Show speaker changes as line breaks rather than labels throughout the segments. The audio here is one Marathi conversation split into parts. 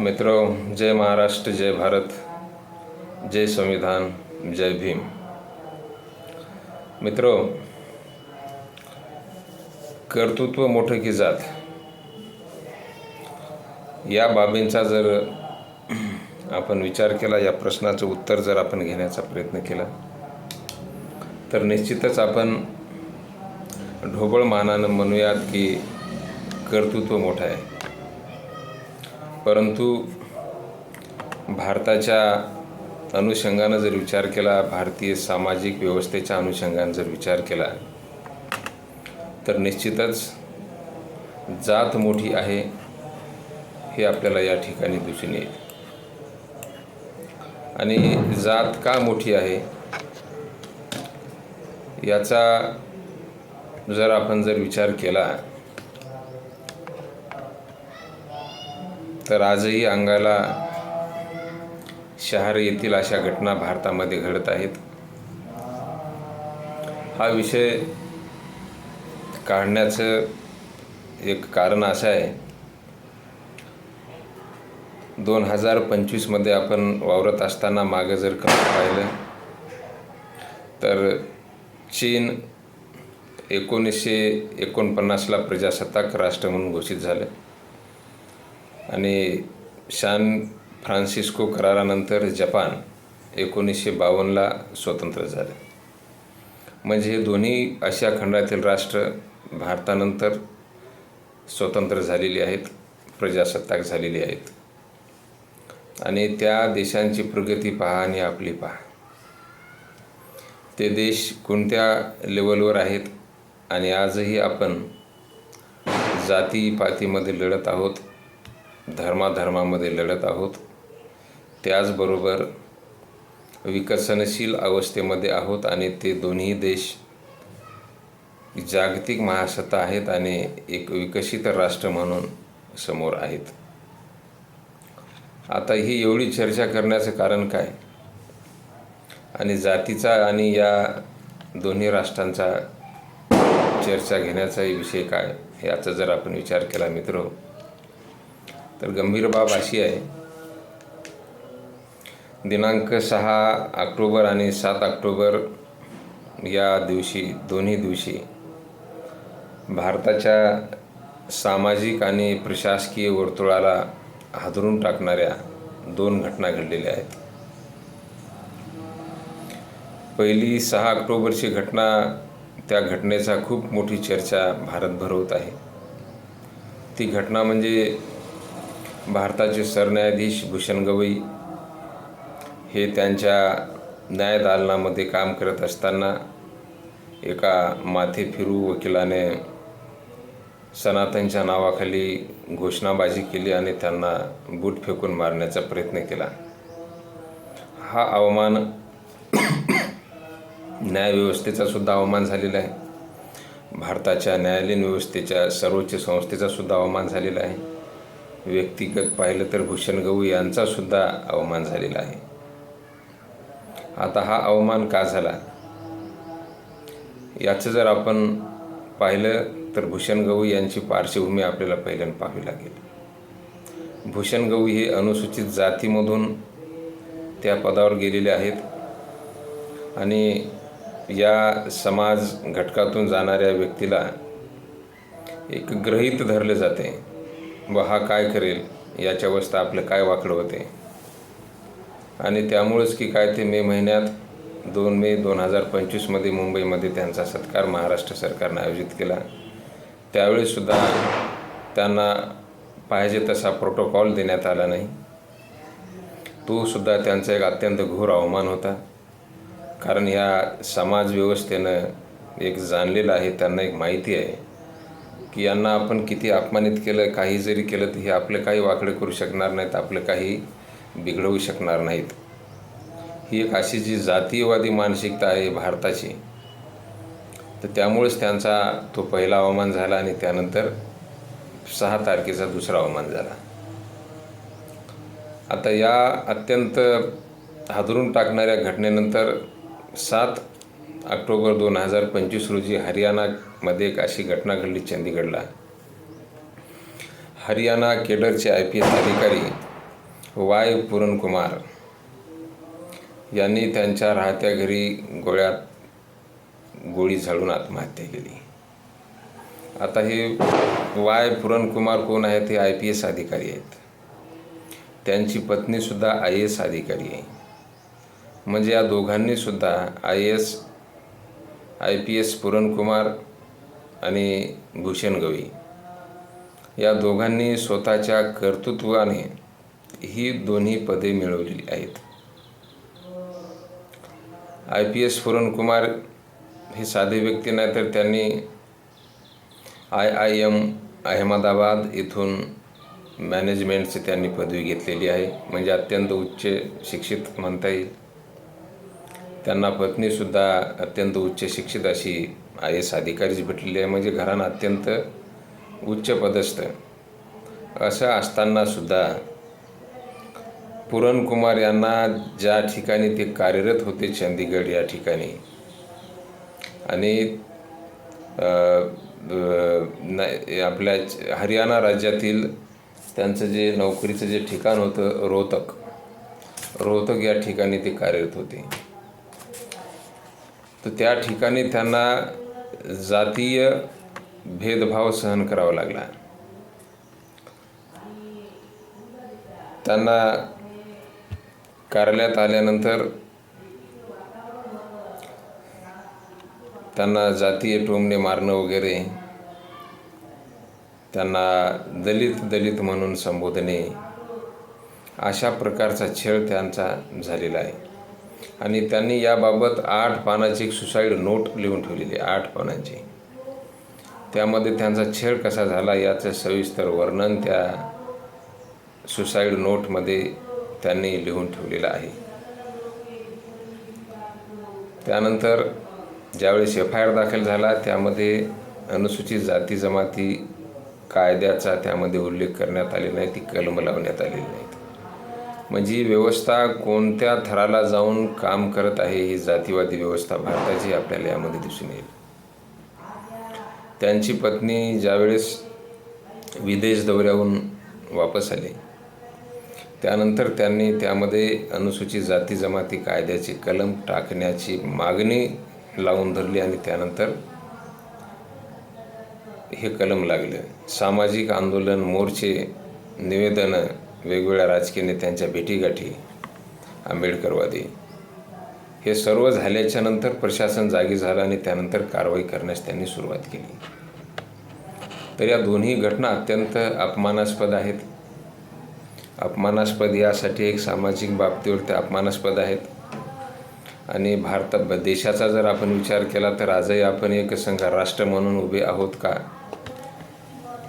मित्र जय महाराष्ट्र जय भारत जय संविधान जय भीम। मित्र कर्तृत्व मोठं की जात. या बाबींचा जर आपण विचार केला या प्रश्नाचं उत्तर जर आपण घेण्याचा प्रयत्न केला तर निश्चितच आपण ढोबळ मानानं म्हणूयात की कर्तृत्व मोठं आहे. परंतु भारताच्या अनुषंगानं जर विचार केला भारतीय सामाजिक व्यवस्थेच्या अनुषंगानं जर विचार केला तर निश्चितच जात मोठी आहे हे आपल्याला या ठिकाणी दिसून येईल. आणि जात का मोठी आहे? याचा जर आपण जर विचार केला तर आजही अंगाला शहर येथील अशा घटना भारतामध्ये घडत आहेत. हा विषय काढण्याचं एक कारण असं आहे. दोन हजार पंचवीसमध्ये आपण वावरत असताना मागं जर कमी पाहिलं तर चीन एकोणीसशे एकोणपन्नासला प्रजासत्ताक राष्ट्र म्हणून घोषित झालं. आणि शान फ्रान्सिस्को करारानंतर जपान एकोणीसशे बावन्नला स्वतंत्र झालं. म्हणजे हे दोन्ही आशिया खंडातील राष्ट्र भारतानंतर स्वतंत्र झालेली आहेत प्रजासत्ताक झालेली आहेत. आणि त्या देशांची प्रगती पहा आणि आपली पहा. ते देश कोणत्या लेवलवर आहेत आणि आजही आपण जातीपातीमध्ये लढत आहोत धर्माधर्मामध्ये लढत आहोत. त्याचबरोबर विकसनशील अवस्थेमध्ये आहोत आणि ते दोन्ही देश जागतिक महासत्ता आहेत आणि एक विकसित राष्ट्र म्हणून समोर आहेत. आता ही एवढी चर्चा करण्याचं कारण काय? आणि जातीचा आणि या दोन्ही राष्ट्रांचा चर्चा घेण्याचाही विषय काय? याचा जर आपण विचार केला मित्र तर गंभीर बाब अशी आहे. दिनांक सहा ऑक्टोबर आणि सात ऑक्टोबर या दिवशी दोन्ही दिवशी भारताच्या सामाजिक आणि प्रशासकीय वर्तुळाला हादरून टाकणाऱ्या दोन घटना घडलेल्या आहेत. पहिली सहा ऑक्टोबरची घटना त्या घटनेचा खूप मोठी चर्चा भारतभर होत आहे. ती घटना म्हणजे भारताचे सरन्यायाधीश भूषण गवई हे त्यांच्या न्यायदालनामध्ये काम करत असताना एका माथे फिरू वकिलाने सनातनच्या नावाखाली घोषणाबाजी केली आणि त्यांना बूट फेकून मारण्याचा प्रयत्न केला. हा अवमान न्यायव्यवस्थेचा सुद्धा अवमान झालेला आहे. भारताच्या न्यायालयीन व्यवस्थेच्या सर्वोच्च संस्थेचा सुद्धा अवमान झालेला आहे. व्यक्तिगत पाहिलं तर भूषण गवई यांचासुद्धा अवमान झालेला आहे. आता हा अवमान का झाला? याचं जर आपण पाहिलं तर भूषण गवई यांची पार्श्वभूमी आपल्याला पहिल्यांदा पाहावी लागेल. भूषण गवई हे अनुसूचित जातीमधून त्या पदावर गेलेले आहेत आणि या समाज घटकातून जाणाऱ्या व्यक्तीला एक ग्रहित धरले जाते. व हा काय करेल याच्या अवस्था आपलं काय वाकडं होते? आणि त्यामुळंच की काय ते मे महिन्यात दोन मे दोन हजार पंचवीसमध्ये मुंबईमध्ये त्यांचा सत्कार महाराष्ट्र सरकारनं आयोजित केला. त्यावेळीसुद्धा त्यांना पाहिजे तसा प्रोटोकॉल देण्यात आला नाही. तोसुद्धा त्यांचा एक अत्यंत घोर अवमान होता. कारण ह्या समाज व्यवस्थेनं एक जाणलेलं आहे त्यांना एक माहिती आहे. की यांना आपण किती अपमानित केलं काही जरी केलं तर हे आपलं काही वाकडे करू शकणार नाहीत आपलं काही बिघडवू शकणार नाहीत. ही एक अशी जी जातीयवादी मानसिकता आहे भारताची तर त्यामुळेच त्यांचा तो पहिला अवमान झाला आणि त्यानंतर सहा तारखेचा दुसरा अवमान झाला. आता या अत्यंत हादरून टाकणाऱ्या घटनेनंतर सात ऑक्टोबर दोन हजार पंचवीस रोजी हरियाणामध्ये एक अशी घटना घडली चंदीगडला. हरियाणा केडरचे आय पी एस अधिकारी वाय पुरणकुमार यांनी त्यांच्या राहत्या घरी गोळ्यात गोळी झाडून आत्महत्या केली. आता हे वाय पुरणकुमार कोण आहेत हे आय पी एस अधिकारी आहेत. त्यांची पत्नीसुद्धा आय एस अधिकारी आहे. म्हणजे या दोघांनीसुद्धा I S I P S Puran Kumar आणि भूषण गवई. या दोघांनी स्वतःच्या कर्तृत्वाने ही दोन्ही पदे मिळवलेली आहेत. आय पी एस पुरणकुमार हे साधे व्यक्ती नाही तर त्यांनी आय आय एम अहमदाबाद इथून मॅनेजमेंटची त्यांनी पदवी घेतलेली आहे. म्हणजे अत्यंत उच्च शिक्षित म्हणता येईल. त्यांना पत्नीसुद्धा अत्यंत उच्च शिक्षित अशी आय एस अधिकारीच भेटलेली आहे. म्हणजे घराणं अत्यंत उच्च पदस्थ असं असतानासुद्धा पुरणकुमार यांना ज्या ठिकाणी ते कार्यरत होते चंदीगड या ठिकाणी आणि आपल्या हरियाणा राज्यातील त्यांचं जे नोकरीचं जे ठिकाण होतं रोहतक रोहतक या ठिकाणी ते कार्यरत होते. तर त्या ठिकाणी त्यांना जातीय भेदभाव सहन करावा लागला. त्यांना कार्यालयात आल्यानंतर त्यांना जातीय टोमणे मारणं वगैरे त्यांना दलित दलित म्हणून संबोधणे अशा प्रकारचा छळ त्यांचा झालेला आहे. आणि त्यांनी याबाबत आठ पानाची एक सुसाईड नोट लिहून ठेवलेली आहे आठ पानांची. त्यामध्ये त्यांचा छेड कसा झाला याचं सविस्तर वर्णन त्या सुसाईड नोटमध्ये त्यांनी लिहून ठेवलेलं आहे. त्यानंतर ज्यावेळेस एफ आय आर दाखल झाला त्यामध्ये अनुसूचित जाती जमाती कायद्याचा त्यामध्ये उल्लेख करण्यात आलेला नाही ती कलम लावण्यात आलेली नाही. म्हणजे व्यवस्था कोणत्या थराला जाऊन काम करत आहे ही जातीवादी व्यवस्था भारताची आपल्याला यामध्ये दिसून येईल. त्यांची पत्नी ज्यावेळेस विदेश दौऱ्याहून वापस आली त्यानंतर त्यांनी त्यामध्ये अनुसूचित जाती जमाती कायद्याची कलम टाकण्याची मागणी लावून धरली आणि त्यानंतर हे कलम लागले. सामाजिक आंदोलन मोर्चे निवेदनं वेगवेगळ्या राजकीय नेत्यांच्या भेटीगाठी आंबेडकरवादी. हे सर्व झाल्याच्यानंतर प्रशासन जागी झालं आणि त्यानंतर कारवाई करण्यास त्यांनी सुरुवात केली. तर या दोन्ही घटना अत्यंत अपमानास्पद आहेत. अपमानास्पद यासाठी एक सामाजिक बाबतीवर ते अपमानास्पद आहेत. आणि भारतात देशाचा जर आपण विचार केला तर आजही आपण एक संघ राष्ट्र म्हणून उभे आहोत का?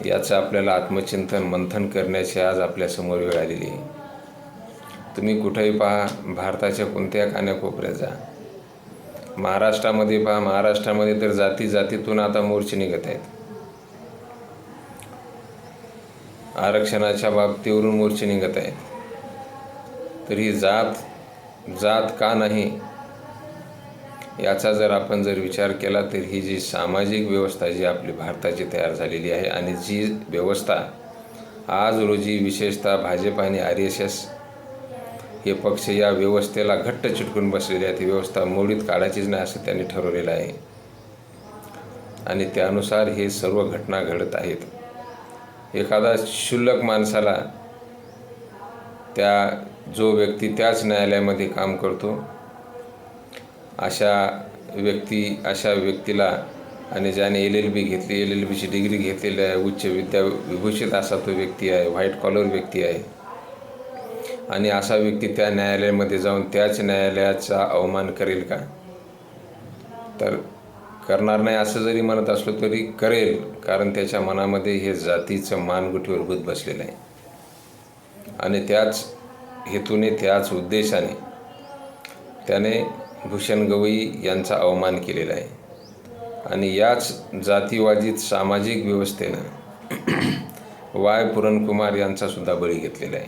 याचं आपल्याला आत्मचिंतन मंथन करण्याची आज आपल्यासमोर वेळ आलेली आहे. तुम्ही कुठेही पहा भारताच्या कोणत्या कान्याकोपऱ्यात जा. महाराष्ट्रामध्ये पहा महाराष्ट्रामध्ये तर जाती जातीतून आता मोर्चे निघत आहेत. आरक्षणाच्या बाबतीवरून मोर्चे निघत आहेत. तर ही जात जात का नाही याचा जर आपण जर विचार केला तर ही जी सामाजिक व्यवस्था जी आपली भारताची तयार झालेली आहे आणि जी व्यवस्था आज रोजी विशेषतः भाजप आणि आर एस एस हे पक्ष या व्यवस्थेला घट्ट चिटकून बसलेले आहेत. ही व्यवस्था मोडीत काढायचीच नाही असं त्यांनी ठरवलेलं आहे. आणि त्यानुसार हे सर्व घटना घडत आहेत. एखादा क्षुल्लक माणसाला त्या जो व्यक्ती त्याच न्यायालयामध्ये काम करतो अशा व्यक्ती अशा व्यक्तीला आणि ज्याने एल एल बी घेतली एल एल बीची डिग्री घेतलेली आहे उच्च विद्या विभूषित असा तो व्यक्ती आहे व्हाईट कॉलर व्यक्ती आहे. आणि असा व्यक्ती त्या न्यायालयामध्ये जाऊन त्याच न्यायालयाचा अवमान करेल का? तर करणार नाही असं जरी म्हणत असलो तरी करेल कारण त्याच्या मनामध्ये हे जातीचं मानगुटीवर भूत बसलेलं आहे. आणि त्याच हेतूने त्याच उद्देशाने त्याने भूषण गवई यांचा अवमान केलेला आहे. आणि याच जातीवादीत सामाजिक व्यवस्थेनं वाय पुरणकुमार यांचासुद्धा बळी घेतलेला आहे.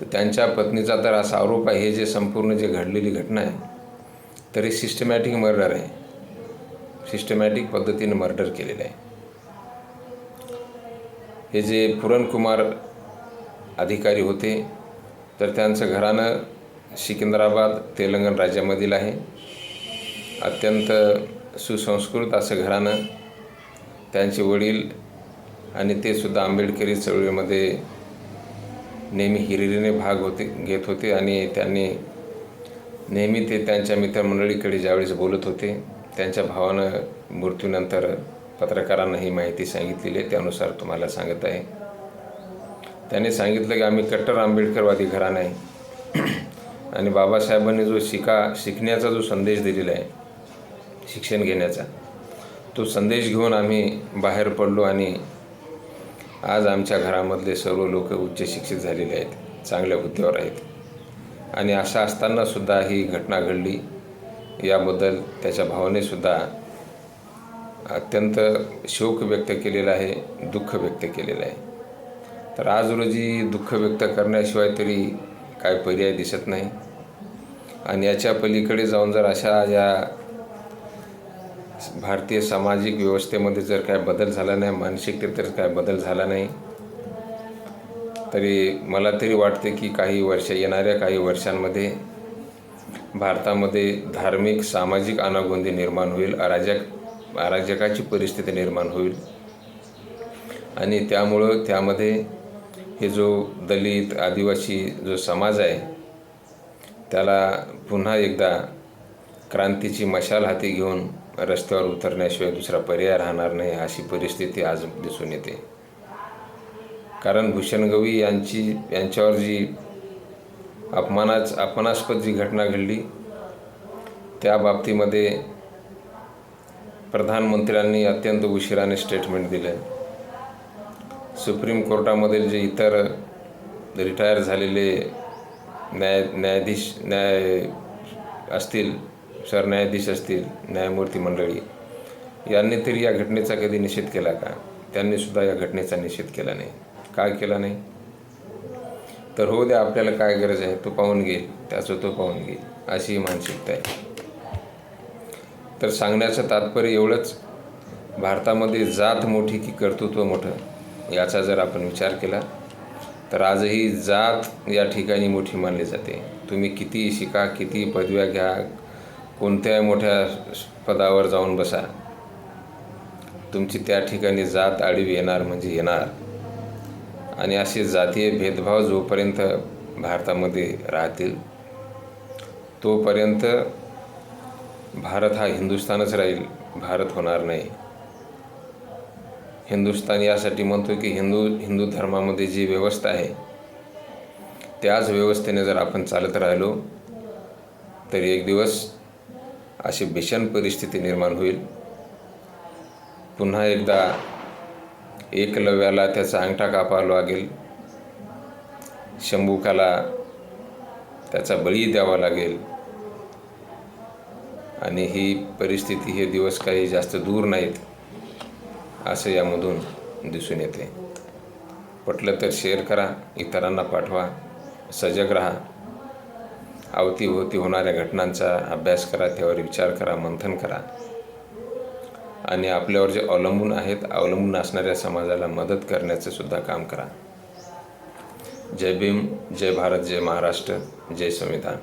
तर त्यांच्या पत्नीचा तर असा आरोप आहे हे जे संपूर्ण जे घडलेली घटना आहे तरी सिस्टमॅटिक मर्डर आहे. सिस्टमॅटिक पद्धतीने मर्डर केलेलं आहे. हे जे पुरणकुमार अधिकारी होते तर त्यांचं घरानं सिकंदराबाद तेलंगण राज्यामधील आहे. अत्यंत सुसंस्कृत असं घराणं त्यांचे वडील आणि ते सुद्धा आंबेडकरी चळवळीमध्ये नेहमी हिरिरीने भाग होते घेत होते आणि त्यांनी नेहमी ते त्यांच्या मित्रमंडळीकडे ज्यावेळेस बोलत होते त्यांच्या भावानं मृत्यूनंतर पत्रकारांना ही माहिती सांगितलेली आहे त्यानुसार तुम्हाला सांगत आहे. त्यांनी सांगितलं की आम्ही कट्टर आंबेडकरवादी घराणं आहे. आणि बाबासाहेबांनी जो शिका शिकण्याचा जो संदेश दिलेला आहे शिक्षण घेण्याचा तो संदेश घेऊन आम्ही बाहेर पडलो आणि आज आमच्या घरामधले सर्व लोक उच्च शिक्षित झालेले आहेत चांगल्या हुद्द्यावर आहेत. आणि असं असतानासुद्धा ही घटना घडली. याबद्दल त्याच्या भावनेसुद्धा अत्यंत शोक व्यक्त केलेला आहे दुःख व्यक्त केलेलं आहे. तर आज रोजी दुःख व्यक्त करण्याशिवाय तरी काय पर्याय दिसत नाही. आणि याच्या पलीकडे जाऊन जर अशा या भारतीय सामाजिक व्यवस्थेमध्ये जर काय बदल झाला नाही मानसिकतेत तर काय बदल झाला नाही तरी मला तरी वाटते की काही वर्ष येणाऱ्या काही वर्षांमध्ये भारतामध्ये धार्मिक सामाजिक अनागोंदी निर्माण होईल अराजक अराजकाची परिस्थिती निर्माण होईल. आणि त्यामुळं त्यामध्ये हे जो दलित आदिवासी जो समाज आहे त्याला पुन्हा एकदा क्रांतीची मशाल हाती घेऊन रस्त्यावर उतरण्याशिवाय दुसरा पर्याय राहणार नाही अशी परिस्थिती आज दिसून येते. कारण भूषण गवई यांची यांच्यावर जी अपमानाच अपमानास्पद जी घटना घडली त्या बाबतीमध्ये प्रधानमंत्र्यांनी अत्यंत उशिराने स्टेटमेंट दिलं. सुप्रीम कोर्टामधील जे इतर रिटायर झालेले न्याय न्यायाधीश न्याय असतील सरन्यायाधीश असतील न्यायमूर्ती मंडळी यांनी तरी या घटनेचा कधी निषेध केला का? त्यांनी सुद्धा या घटनेचा निषेध केला नाही. काय केला नाही? तर हो द्या आपल्याला काय गरज आहे तो पाहून घेईल त्याचं तो पाहून घेईल अशी मानसिकता आहे. तर सांगण्याचं तात्पर्य एवढंच भारतामध्ये जात मोठी की कर्तृत्व मोठं. याचा जर आपण विचार केला तर आजही जात या ठिकाणी मोठी मानली जाते. तुम्ही किती शिका किती पदव्या घ्या कोणत्याही मोठ्या पदावर जाऊन बसा. तुमची त्या ठिकाणी जात आडवी येणार म्हणजे येणार. आणि असे जातीय भेदभाव जोपर्यंत भारतामध्ये राहतील तोपर्यंत भारत हा हिंदुस्थानच राहील भारत होणार नाही. हिंदुस्थान यासाठी म्हणतो की हिंदू हिंदू धर्मामध्ये जी व्यवस्था आहे त्याच व्यवस्थेने जर आपण चालत राहिलो तर एक दिवस अशी भीषण परिस्थिती निर्माण होईल. पुन्हा एकदा एकलव्याला त्याचा अंगठा कापावा लागेल. शंभुकाला त्याचा बळी द्यावा लागेल. आणि ही परिस्थिती हे दिवस काही जास्त दूर नाहीत. असं यामधून दिसून येते. पटलं तर शेअर करा इतरांना पाठवा सजग राहा. अवतीभोवती होणाऱ्या घटनांचा अभ्यास करा त्यावर विचार करा मंथन करा. आणि आपल्यावर जे अवलंबून आहेत अवलंबून असणाऱ्या समाजाला मदत करण्याचं सुद्धा काम करा. जय भीम जय भारत जय महाराष्ट्र जय संविधान.